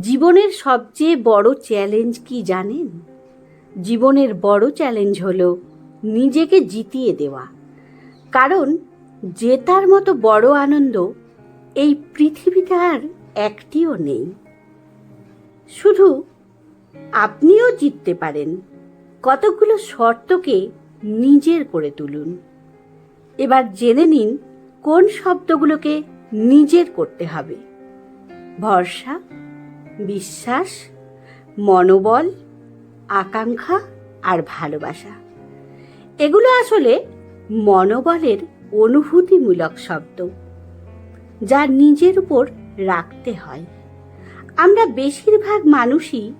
জীবনের সবচেয়ে বড় চ্যালেঞ্জ কি জানেন? জীবনের বড় চ্যালেঞ্জ হলো নিজেকে জিতিয়ে দেওয়া। কারণ জেতার মতো বড় আনন্দ এই পৃথিবীতে আর একটিও নেই। শুধু আপনিও জিততে পারেন। কতগুলো শর্তকে নিজের করে তুলুন। এবার জেনে নিন কোন শব্দগুলোকে নিজের করতে হবে। ভরসা বিশ্বাস, মনোবল, আকাঙ্ক্ষা আর ভালোবাসা। এগুলো আসলে মনোবলের অনুভূতিমূলক শব্দ, যা নিজের উপর রাখতে হয়। আমরা বেশিরভাগ মানুষই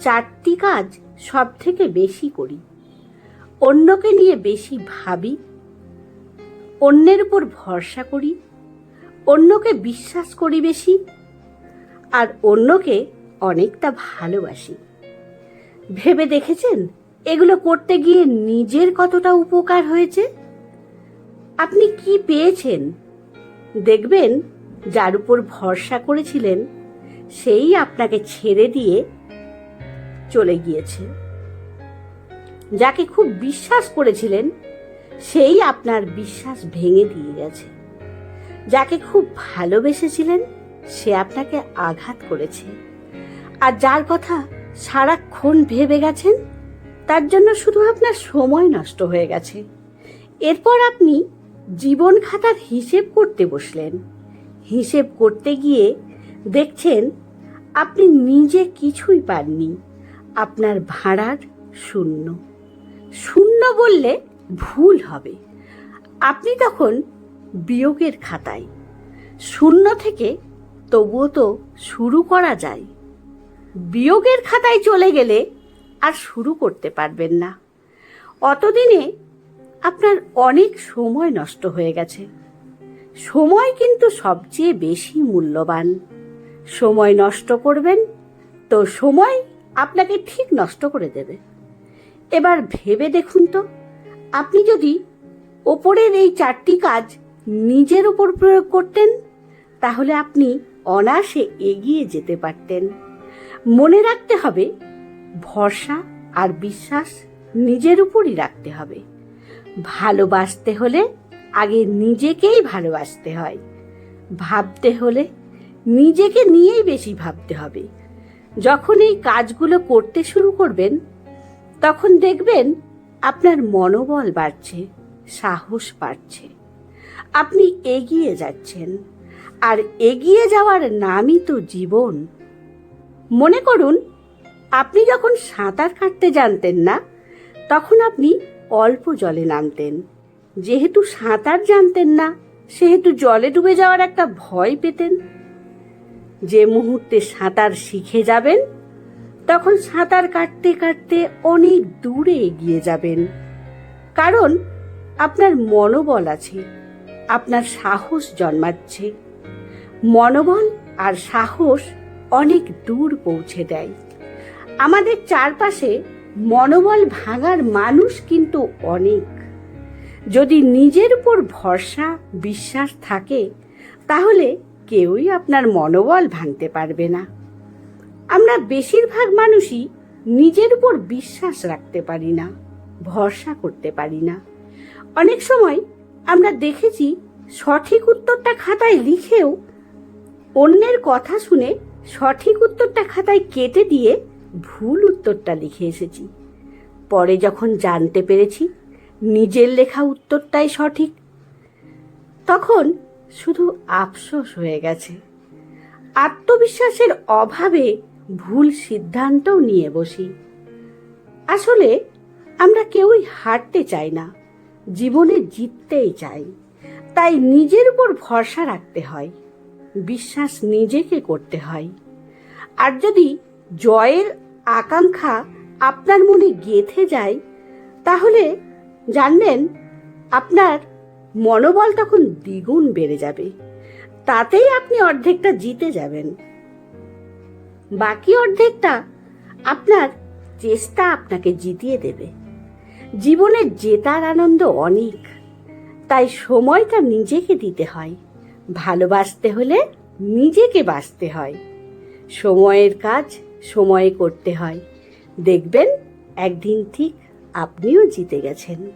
চারটি কাজ সব থেকে বেশি করি। অন্যকে নিয়ে বেশি ভাবি, অন্যের উপর ভরসা করি, অন্যকে বিশ্বাস করি বেশি আর অন্যকে অনেকটা ভালোবাসি। ভেবে দেখেছেন? এগুলো করতে গিয়ে নিজের কতটা উপকার হয়েছে? আপনি কি পেয়েছেন? দেখবেন, যার উপর ভরসা করেছিলেন, সেই আপনাকে ছেড়ে দিয়ে চলে গিয়েছে। যাকে খুব বিশ্বাস করেছিলেন, সেই আপনার বিশ্বাস ভেঙে দিয়ে গেছে। যাকে খুব ভালোবেসেছিলেন সে আপনাকে আঘাত করেছে। আর যার কথা সারাক্ষণ ভেবে গেছেন, তার জন্য শুধু আপনার সময় নষ্ট হয়ে গেছে। এরপর আপনি জীবন খাতার হিসেব করতে বসলেন। হিসেব করতে গিয়ে দেখছেন, আপনি নিজে কিছুই পাননি। আপনার ভাড়ার শূন্য। শূন্য বললে ভুল হবে। আপনি তখন বিয়োগের খাতায়। শূন্য থেকে তবুও তো শুরু করা যায়। বিয়োগের খাতায় চলে গেলে আর শুরু করতে পারবেন না। অতদিনে আপনার অনেক সময় নষ্ট হয়ে গেছে। সময় কিন্তু সবচেয়ে বেশি মূল্যবান। সময় নষ্ট করবেন তো সময় আপনাকে ঠিক নষ্ট করে দেবে। এবার ভেবে দেখুন তো, আপনি যদি ওপরের এই চারটি কাজ নিজের উপর প্রয়োগ করতেন, তাহলে আপনি অনায়াসে এগিয়ে যেতে পারতেন। মনে রাখতে হবে, ভরসা আর বিশ্বাস নিজের উপরই রাখতে হবে। ভালোবাসতে হলে আগে নিজেকেই ভালোবাসতে হয়। ভাবতে হলে নিজেকে নিয়েই বেশি ভাবতে হবে। যখন এই কাজগুলো করতে শুরু করবেন, তখন দেখবেন আপনার মনোবল বাড়ছে, সাহস বাড়ছে। আপনি এগিয়ে যাচ্ছেন। আর এগিয়ে যাওয়ার নামই তো জীবন। মনে করুন, আপনি যখন সাঁতার কাটতে জানতেন না, তখন আপনি অল্প জলে নামতেন। যেহেতু সাঁতার জানতেন না, সেহেতু জলে ডুবে যাওয়ার একটা ভয় পেতেন। যে মুহূর্তে সাঁতার শিখে যাবেন, তখন সাঁতার কাটতে কাটতে অনেক দূরে এগিয়ে যাবেন। কারণ আপনার মনোবল আছে, আপনার সাহস জন্মাচ্ছে। মনোবল আর সাহস অনেক দূর পৌঁছে দেয়। আমাদের চারপাশে মনোবল ভাঙার মানুষ কিন্তু অনেক। যদি নিজের উপর ভরসা, বিশ্বাস থাকে, তাহলে কেউই আপনার মনোবল ভাঙতে পারবে না। আমরা বেশিরভাগ মানুষই নিজের উপর বিশ্বাস রাখতে পারি না, ভরসা করতে পারি না। অনেক সময় আমরা দেখেছি সঠিক উত্তরটা খাতায় লিখেও অন্যের কথা শুনে সঠিক উত্তরটা খাতায় কেটে দিয়ে ভুল উত্তরটা লিখে এসেছি। পরে যখন জানতে পেরেছি, নিজের লেখা উত্তরটাই সঠিক, তখন শুধু আফসোস হয়ে গেছে। আত্মবিশ্বাসের অভাবে ভুল সিদ্ধান্তও নিয়ে বসি। আসলে আমরা কেউই হারতে চাই না, জীবনে জিততেই চাই। তাই নিজের উপর ভরসা রাখতে হয়। বিশ্বাস নিজেকে করতে হয়। আর যদি জয়ের আকাঙ্ক্ষা আপনার মনে গেঁথে যায়, তাহলে জানবেন আপনার মনোবল তখন দ্বিগুণ বেড়ে যাবে। তাতেই আপনি অর্ধেকটা জিতে যাবেন। বাকি অর্ধেকটা আপনার চেষ্টা আপনাকে জিতিয়ে দেবে। জীবনে জেতার আনন্দ অনেক, তাই সময়টা নিজেকে দিতে হয়। ভালোবাসতে হলে নিজেকে বাঁচতে হয়। সময়ের কাজ সময়ে করতে হয়। দেখবেন, একদিন ঠিক আপনিও জিতে গেছেন।